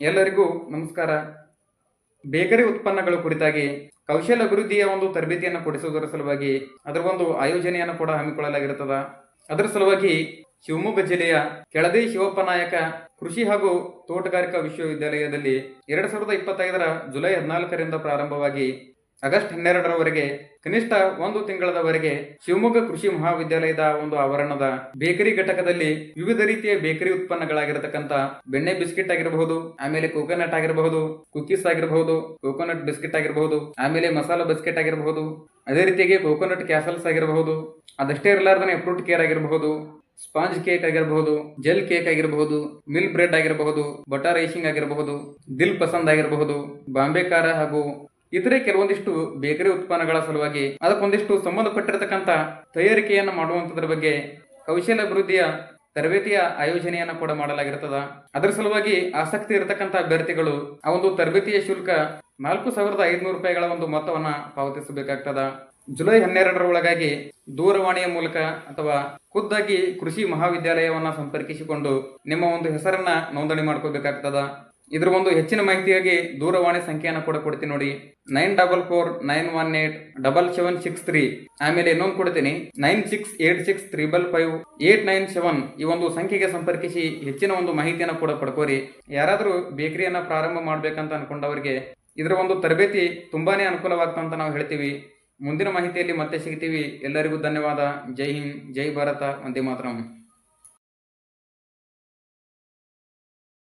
ಎಲ್ಲರಿಗೂ ನಮಸ್ಕಾರ. ಬೇಕರಿ ಉತ್ಪನ್ನಗಳ ಕುರಿತಾಗಿ ಕೌಶಲ್ಯ ಅಭಿವೃದ್ಧಿಯ ಒಂದು ತರಬೇತಿಯನ್ನು ಕೊಡಿಸುವುದರ ಸಲುವಾಗಿ ಅದರ ಒಂದು ಆಯೋಜನೆಯನ್ನು ಕೂಡ ಹಮ್ಮಿಕೊಳ್ಳಲಾಗಿರುತ್ತದೆ. ಅದರ ಸಲುವಾಗಿ ಶಿವಮೊಗ್ಗ ಜಿಲ್ಲೆಯ ಕೆಳದಿ ಶಿವಪ್ಪ ನಾಯಕ ಕೃಷಿ ಹಾಗೂ ತೋಟಗಾರಿಕಾ ವಿಶ್ವವಿದ್ಯಾಲಯದಲ್ಲಿ ಎರಡ್ ಸಾವಿರದ ಇಪ್ಪತ್ತೈದರ ಜುಲೈ ಹದಿನಾಲ್ಕರಿಂದ ಪ್ರಾರಂಭವಾಗಿ ಆಗಸ್ಟ್ ಹನ್ನೆರಡರವರೆಗೆ ಕನಿಷ್ಠ ಒಂದು ತಿಂಗಳದವರೆಗೆ ಶಿವಮೊಗ್ಗ ಕೃಷಿ ಮಹಾವಿದ್ಯಾಲಯದ ಒಂದು ಆವರಣದ ಬೇಕರಿ ಘಟಕದಲ್ಲಿ ವಿವಿಧ ರೀತಿಯ ಬೇಕರಿ ಉತ್ಪನ್ನಗಳಾಗಿರತಕ್ಕಂತ ಬೆಣ್ಣೆ ಬಿಸ್ಕೆಟ್ ಆಗಿರಬಹುದು, ಆಮೇಲೆ ಕೋಕೋನಟ್ ಆಗಿರಬಹುದು ಕುಕೀಸ್ ಆಗಿರಬಹುದು ಕೋಕೋನಟ್ ಬಿಸ್ಕೆಟ್ ಆಗಿರಬಹುದು, ಆಮೇಲೆ ಮಸಾಲಾ ಬಿಸ್ಕೆಟ್ ಆಗಿರಬಹುದು, ಅದೇ ರೀತಿಯಾಗಿ ಕೋಕೋನಟ್ ಕ್ಯಾಸಲ್ಸ್ ಆಗಿರಬಹುದು, ಅದಷ್ಟೇ ಇರಲಾರ್ದನೆ ಫ್ರೂಟ್ ಕೇರ್ ಆಗಿರಬಹುದು ಸ್ಪಾಂಜ್ ಕೇಕ್ ಆಗಿರಬಹುದು ಜೆಲ್ ಕೇಕ್ ಆಗಿರಬಹುದು ಮಿಲ್ ಬ್ರೆಡ್ ಆಗಿರಬಹುದು ಬಟರ್ ಐಸಿಂಗ್ ಆಗಿರಬಹುದು ದಿಲ್ ಪಸಂದ್ ಆಗಿರಬಹುದು, ಬಾಂಬೆ ಖಾರ ಹಾಗೂ ಇತರೆ ಕೆಲವೊಂದಿಷ್ಟು ಬೇಕರಿ ಉತ್ಪನ್ನಗಳ ಸಲುವಾಗಿ ಅದಕ್ಕೊಂದಿಷ್ಟು ಸಂಬಂಧಪಟ್ಟಿರತಕ್ಕಂಥ ತಯಾರಿಕೆಯನ್ನು ಮಾಡುವಂಥದ್ರ ಬಗ್ಗೆ ಕೌಶಲ್ಯ ಅಭಿವೃದ್ಧಿಯ ತರಬೇತಿಯ ಆಯೋಜನೆಯನ್ನು ಕೂಡ ಮಾಡಲಾಗಿರ್ತದ. ಅದರ ಸಲುವಾಗಿ ಆಸಕ್ತಿ ಇರತಕ್ಕಂಥ ಅಭ್ಯರ್ಥಿಗಳು ಆ ಒಂದು ತರಬೇತಿಯ ಶುಲ್ಕ ನಾಲ್ಕು ಸಾವಿರದ ಐದುನೂರು ರೂಪಾಯಿಗಳ ಒಂದು ಮೊತ್ತವನ್ನು ಪಾವತಿಸಬೇಕಾಗ್ತದ. ಜುಲೈ ಹನ್ನೆರಡರ ಒಳಗಾಗಿ ದೂರವಾಣಿಯ ಮೂಲಕ ಅಥವಾ ಖುದ್ದಾಗಿ ಕೃಷಿ ಮಹಾವಿದ್ಯಾಲಯವನ್ನ ಸಂಪರ್ಕಿಸಿಕೊಂಡು ನಿಮ್ಮ ಒಂದು ಹೆಸರನ್ನ ನೋಂದಣಿ ಮಾಡ್ಕೋಬೇಕಾಗ್ತದ. ಇದ್ರ ಒಂದು ಹೆಚ್ಚಿನ ಮಾಹಿತಿಯಾಗಿ ದೂರವಾಣಿ ಸಂಖ್ಯೆಯನ್ನು ಕೂಡ ಕೊಡ್ತೀನಿ ನೋಡಿ. Nine double four nine one eight double seven six three. ಆಮೇಲೆ ಇನ್ನೊಂದು ಕೊಡ್ತೀನಿ. Nine six eight six triple five eight nine seven ಈ ಒಂದು ಸಂಖ್ಯೆಗೆ ಸಂಪರ್ಕಿಸಿ ಹೆಚ್ಚಿನ ಒಂದು ಮಾಹಿತಿಯನ್ನು ಕೂಡ ಪಡ್ಕೋರಿ. ಯಾರಾದರೂ ಬೇಕರಿಯನ್ನ ಪ್ರಾರಂಭ ಮಾಡಬೇಕಂತ ಅನ್ಕೊಂಡವರಿಗೆ ಇದರ ಒಂದು ತರಬೇತಿ ತುಂಬಾನೇ ಅನುಕೂಲವಾಗ್ತಂತ ನಾವು ಹೇಳ್ತೀವಿ. ಮುಂದಿನ ಮಾಹಿತಿಯಲ್ಲಿ ಮತ್ತೆ ಸಿಗ್ತೀವಿ. ಎಲ್ಲರಿಗೂ ಧನ್ಯವಾದ. ಜೈ ಹಿಂದ್, ಜೈ ಭಾರತ, ವಂದೇ ಮಾತರಂ.